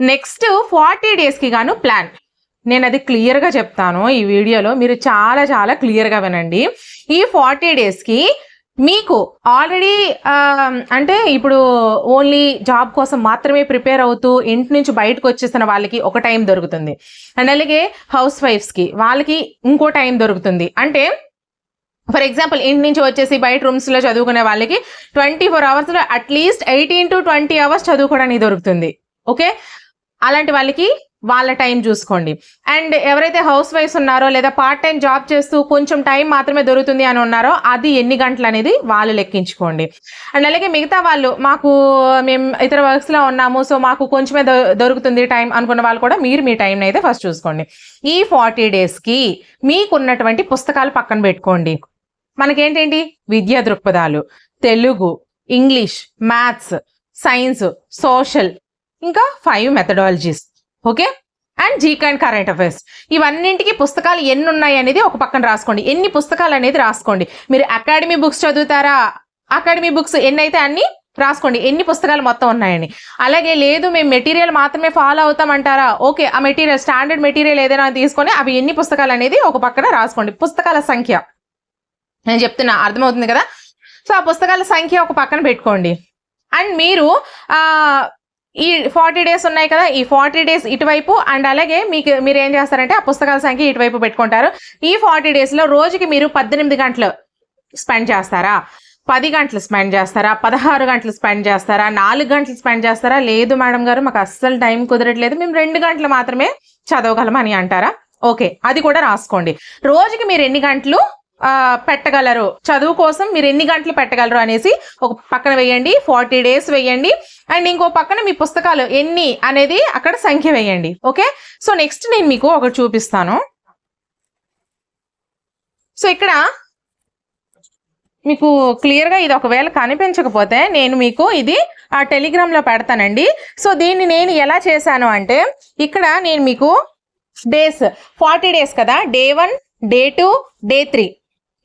Next forty డేస్కి గాను plan నేను అది క్లియర్గా చెప్తాను ఈ వీడియోలో. మీరు చాలా చాలా క్లియర్గా వినండి. ఈ ఫార్టీ డేస్కి మీకు ఆల్రెడీ అంటే ఇప్పుడు ఓన్లీ జాబ్ కోసం మాత్రమే ప్రిపేర్ అవుతూ ఇంటి నుంచి బయటకు వచ్చేసిన వాళ్ళకి ఒక టైం దొరుకుతుంది. అండ్ అలాగే హౌస్ వైఫ్స్కి వాళ్ళకి ఇంకో టైం దొరుకుతుంది. అంటే ఫర్ ఎగ్జాంపుల్ ఇంటి నుంచి వచ్చేసి బయట రూమ్స్లో చదువుకునే వాళ్ళకి ట్వంటీ ఫోర్ అవర్స్లో at least eighteen to twenty hours చదువుకోవడానికి దొరుకుతుంది. ఓకే అలాంటి వాళ్ళకి వాళ్ళ టైం చూసుకోండి. అండ్ ఎవరైతే హౌస్ వైఫ్స్ ఉన్నారో లేదా పార్ట్ టైం జాబ్ చేస్తూ కొంచెం టైం మాత్రమే దొరుకుతుంది అని ఉన్నారో అది ఎన్ని గంటలు అనేది వాళ్ళు లెక్కించుకోండి. అండ్ అలాగే మిగతా వాళ్ళు మాకు మేము ఇతర వర్క్స్లో ఉన్నాము సో మాకు కొంచెమే దొ- దొరుకుతుంది టైం అనుకున్న వాళ్ళు కూడా మీరు మీ టైంని అయితే ఫస్ట్ చూసుకోండి. ఈ ఫార్టీ డేస్కి మీకున్నటువంటి పుస్తకాలు పక్కన పెట్టుకోండి. మనకేంటండి విద్యా దృక్పథాలు Telugu English maths science social ఇంకా five methodologies okay and GK and current affairs ఇవన్నింటికి పుస్తకాలు ఎన్ని ఉన్నాయి అనేది ఒక పక్కన రాసుకోండి. ఎన్ని పుస్తకాలు అనేది రాసుకోండి. మీరు అకాడమీ బుక్స్ చదువుతారా? అకాడమీ బుక్స్ ఎన్ని అయితే అన్ని రాసుకోండి. ఎన్ని పుస్తకాలు మొత్తం ఉన్నాయని. అలాగే లేదు మేము మెటీరియల్ మాత్రమే ఫాలో అవుతామంటారా? ఓకే ఆ మెటీరియల్ స్టాండర్డ్ మెటీరియల్ ఏదైనా తీసుకొని అవి ఎన్ని పుస్తకాలు అనేది ఒక పక్కన రాసుకోండి. పుస్తకాల సంఖ్య. నేను చెప్తున్నా అర్థమవుతుంది కదా? సో ఆ పుస్తకాల సంఖ్య ఒక పక్కన పెట్టుకోండి. అండ్ మీరు ఈ ఫార్టీ డేస్ ఉన్నాయి కదా ఈ ఫార్టీ డేస్ ఇటువైపు అండ్ అలాగే మీకు మీరు ఏం చేస్తారంటే ఆ పుస్తకాల సంఖ్య ఇటువైపు పెట్టుకుంటారు. ఈ ఫార్టీ డేస్లో రోజుకి మీరు పద్దెనిమిది గంటలు స్పెండ్ చేస్తారా? పది గంటలు స్పెండ్ చేస్తారా? పదహారు గంటలు స్పెండ్ చేస్తారా? నాలుగు గంటలు స్పెండ్ చేస్తారా? లేదు మేడం గారు మాకు అస్సలు టైం కుదరట్లేదు. మేము రెండు గంటలు మాత్రమే చదవగలమని అంటారా? ఓకే అది కూడా రాసుకోండి. రోజుకి మీరు ఎన్ని గంటలు పెట్టగలరు. చదువు కోసం మీరు ఎన్ని గంటలు పెట్టగలరు అనేసి ఒక పక్కన వేయండి. ఫార్టీ డేస్ వేయండి. అండ్ ఇంకో పక్కన మీ పుస్తకాలు ఎన్ని అనేది అక్కడ సంఖ్య వేయండి. ఓకే? సో నెక్స్ట్ నేను మీకు ఒకటి చూపిస్తాను. సో ఇక్కడ మీకు క్లియర్గా ఇది ఒకవేళ కనిపించకపోతే నేను మీకు ఇది ఆ టెలిగ్రామ్లో పెడతానండి. సో దీన్ని నేను ఎలా చేశాను అంటే ఇక్కడ నేను మీకు డేస్ ఫార్టీ డేస్ కదా day one day two day three.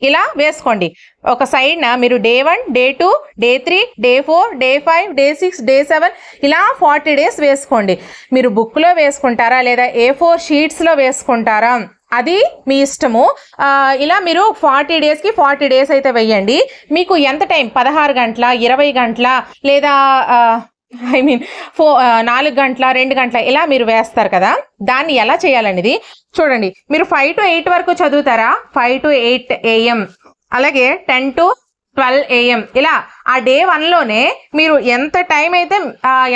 ఇలా వేసుకోండి. ఒక సైడ్న మీరు day one day two day three day four day five day six day seven ఇలా ఫార్టీ డేస్ వేసుకోండి. మీరు బుక్లో వేసుకుంటారా లేదా ఏ ఫోర్ షీట్స్లో వేసుకుంటారా? అది మీ ఇష్టము. ఇలా మీరు ఫార్టీ డేస్కి ఫార్టీ డేస్ అయితే వెయ్యండి మీకు ఎంత టైం? పదహారు గంటల ఇరవై గంటల లేదా ఐ మీన్ ఫో నాలుగు గంటల రెండు గంటల ఇలా మీరు వేస్తారు కదా. దాన్ని ఎలా చేయాలనేది చూడండి. మీరు ఫైవ్ టు ఎయిట్ వరకు చదువుతారా? Five to eight AM. అలాగే టెన్ టు ట్వెల్వ్ ఏఎం. ఇలా ఆ డే వన్లోనే మీరు ఎంత టైం అయితే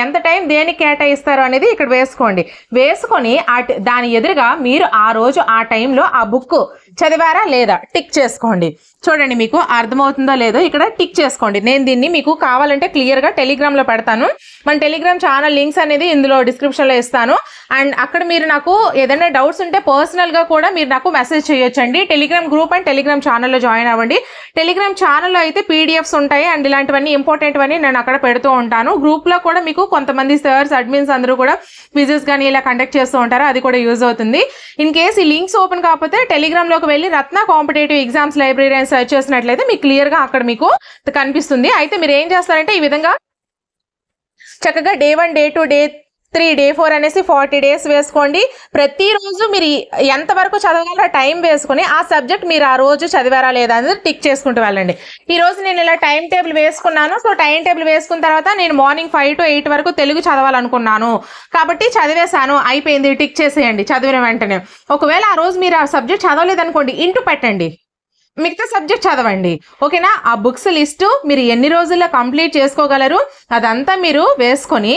ఎంత టైం దేనికి కేటాయిస్తారు అనేది ఇక్కడ వేసుకోండి. వేసుకొని ఆ దాని ఎదురుగా మీరు ఆ రోజు ఆ టైంలో ఆ బుక్ చదివారా లేదా? టిక్ చేసుకోండి. చూడండి మీకు అర్థమవుతుందో లేదో ఇక్కడ టిక్ చేసుకోండి. నేను దీన్ని మీకు కావాలంటే క్లియర్గా టెలిగ్రామ్లో పెడతాను. మన టెలిగ్రామ్ ఛానల్ లింక్స్ అనేది ఇందులో డిస్క్రిప్షన్లో ఇస్తాను. అండ్ అక్కడ మీరు నాకు ఏదైనా డౌట్స్ ఉంటే పర్సనల్గా కూడా మీరు నాకు మెసేజ్ చేయొచ్చండి. టెలిగ్రామ్ గ్రూప్ అండ్ టెలిగ్రామ్ ఛానల్లో జాయిన్ అవ్వండి. టెలిగ్రామ్ ఛానల్లో అయితే పీడిఎఫ్స్ ఉంటాయి అండ్ ఇలాంటివన్నీ ఇంపార్టెంట్వన్నీ నేను అక్కడ పెడుతూ ఉంటాను. గ్రూప్లో కూడా మీకు కొంతమంది సర్స్ అడ్మిన్స్ అందరూ కూడా క్విజెస్ కానీ ఇలా కండక్ట్ చేస్తూ ఉంటారు. అది కూడా యూజ్ అవుతుంది. ఇన్ కేస్ ఈ లింక్స్ ఓపెన్ కాకపోతే టెలిగ్రామ్లోకి వెళ్ళి రత్న కాంపిటేటివ్ ఎగ్జామ్స్ లైబ్రరీ అని సెర్చ్ చేసినట్లయితే మీకు క్లియర్గా అక్కడ మీకు కనిపిస్తుంది. అయితే మీరు ఏం చేస్తారంటే ఈ విధంగా చక్కగా day one day two day three day four అనేసి ఫార్టీ డేస్ వేసుకోండి. ప్రతిరోజు మీరు ఎంతవరకు చదవాలో టైం వేసుకొని ఆ సబ్జెక్ట్ మీరు ఆ రోజు చదివారా లేదా అనేది టిక్ చేసుకుంటూ వెళ్ళండి. ఈరోజు నేను ఇలా టైం టేబుల్ వేసుకున్నాను. సో టైం టేబుల్ వేసుకున్న తర్వాత నేను మార్నింగ్ ఫైవ్ టు ఎయిట్ వరకు తెలుగు చదవాలనుకున్నాను. కాబట్టి చదివేశాను. అయిపోయింది. టిక్ చేసేయండి. చదివిన వెంటనే. ఒకవేళ ఆ రోజు మీరు ఆ సబ్జెక్ట్ చదవలేదనుకోండి. ఇంటూ పెట్టండి. మిగతా సబ్జెక్ట్ చదవండి. ఓకేనా? ఆ బుక్స్ లిస్టు మీరు ఎన్ని రోజుల్లో కంప్లీట్ చేసుకోగలరు? అదంతా మీరు వేసుకొని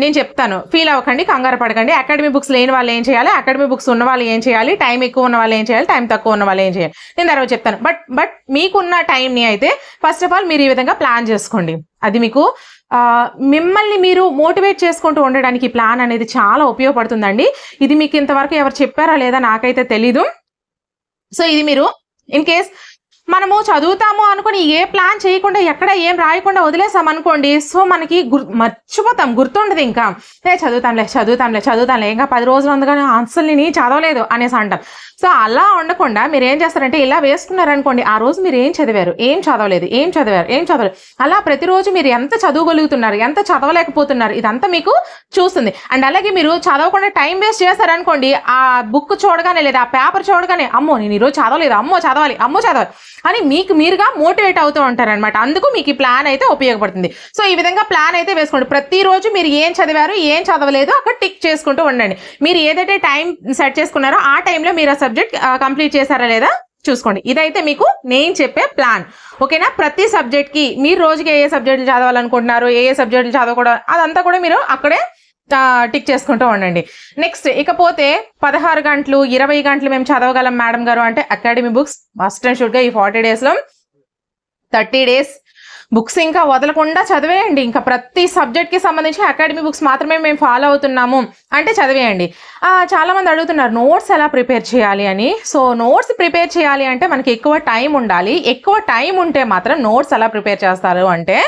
నేను చెప్తాను. ఫీల్ అవ్వకండి కంగారు పడకండి. అకాడమీ బుక్స్ లేని వాళ్ళు ఏం చేయాలి? అకాడమీ బుక్స్ ఉన్న వాళ్ళు ఏం చేయాలి? టైం ఎక్కువ ఉన్న వాళ్ళు ఏం చేయాలి? టైం తక్కువ ఉన్న వాళ్ళు ఏం చేయాలి? నేను తర్వాత చెప్తాను. బట్ బట్ మీకున్న టైంని అయితే ఫస్ట్ ఆఫ్ ఆల్ మీరు ఈ విధంగా ప్లాన్ చేసుకోండి. అది మీకు మిమ్మల్ని మీరు మోటివేట్ చేసుకుంటూ ఉండడానికి ప్లాన్ అనేది చాలా ఉపయోగపడుతుందండి. ఇది మీకు ఇంతవరకు ఎవరు చెప్పారా లేదా నాకైతే తెలీదు. సో ఇది మీరు ఇన్ కేస్ మనము చదువుతాము అనుకుని ఏ ప్లాన్ చేయకుండా ఎక్కడ ఏం రాయకుండా వదిలేసాం అనుకోండి సో మనకి గుర్ మర్చిపోతాం గుర్తుండదు ఇంకా. ఏ చదువుతాంలే చదువుతాంలే చదువుతాంలే ఇంకా పది రోజులు అందుకని ఆన్సర్ని నేను చదవలేదు అనేసి అంటాం. సో అలా ఉండకుండా మీరు ఏం చేస్తారంటే ఇలా వేసుకున్నారనుకోండి ఆ రోజు మీరు ఏం చదివారు? ఏం చదవలేదు ఏం చదివారు ఏం చదవలేదు. అలా ప్రతిరోజు మీరు ఎంత చదవగలుగుతున్నారు ఎంత చదవలేకపోతున్నారు ఇదంతా మీకు చూస్తుంది. అండ్ అలాగే మీరు చదవకుండా టైం వేస్ట్ చేస్తారనుకోండి ఆ బుక్ చూడగానే లేదా ఆ పేపర్ చూడగానే అమ్మో నేను ఈరోజు చదవలేదు అమ్మో చదవాలి అమ్మో చదవాలి. అని మీకు మీరుగా మోటివేట్ అవుతూ ఉంటారనమాట అందుకు మీకు ఈ ప్లాన్ అయితే ఉపయోగపడుతుంది. సో ఈ విధంగా ప్లాన్ అయితే వేసుకోండి. ప్రతిరోజు మీరు ఏం చదివారు ఏం చదవలేదు అక్కడ టిక్ చేసుకుంటూ ఉండండి. మీరు ఏదైతే టైం సెట్ చేసుకున్నారో ఆ టైంలో మీరు ఆ సబ్జెక్ట్ కంప్లీట్ చేశారా లేదా చూసుకోండి. ఇదైతే మీకు నేను చెప్పే ప్లాన్. ఓకేనా? ప్రతి సబ్జెక్ట్కి మీరు రోజుకి ఏ ఏ సబ్జెక్టులు చదవాలనుకుంటున్నారు ఏ ఏ సబ్జెక్టులు చదవకూడదు అదంతా కూడా మీరు అక్కడే టిక్ చేసుకుంటూ ఉండండి. నెక్స్ట్ ఇకపోతే పదహారు గంటలు ఇరవై గంటలు మేము చదవగలం మేడం గారు అంటే అకాడమీ బుక్స్ మస్ట్ అండ్ షుడ్గా ఈ ఫార్టీ డేస్లో. థర్టీ డేస్ బుక్స్ ఇంకా వదలకుండా చదివేయండి. ఇంకా ప్రతి సబ్జెక్ట్కి సంబంధించి అకాడమీ బుక్స్ మాత్రమే మేము ఫాలో అవుతున్నాము అంటే చదివేయండి. చాలామంది చాలా మంది అడుగుతున్నారు నోట్స్ ఎలా ప్రిపేర్ చేయాలి? అని. సో నోట్స్ ప్రిపేర్ చేయాలి అంటే మనకి ఎక్కువ టైం ఉండాలి. ఎక్కువ టైం ఉంటే మాత్రం నోట్స్ ఎలా ప్రిపేర్ చేస్తారు అంటే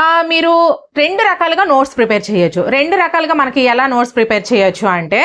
మీరు రెండు రకాలుగా నోట్స్ ప్రిపేర్ చేయొచ్చు. రెండు రకాలుగా మనకి ఎలా నోట్స్ ప్రిపేర్ చేయొచ్చు అంటే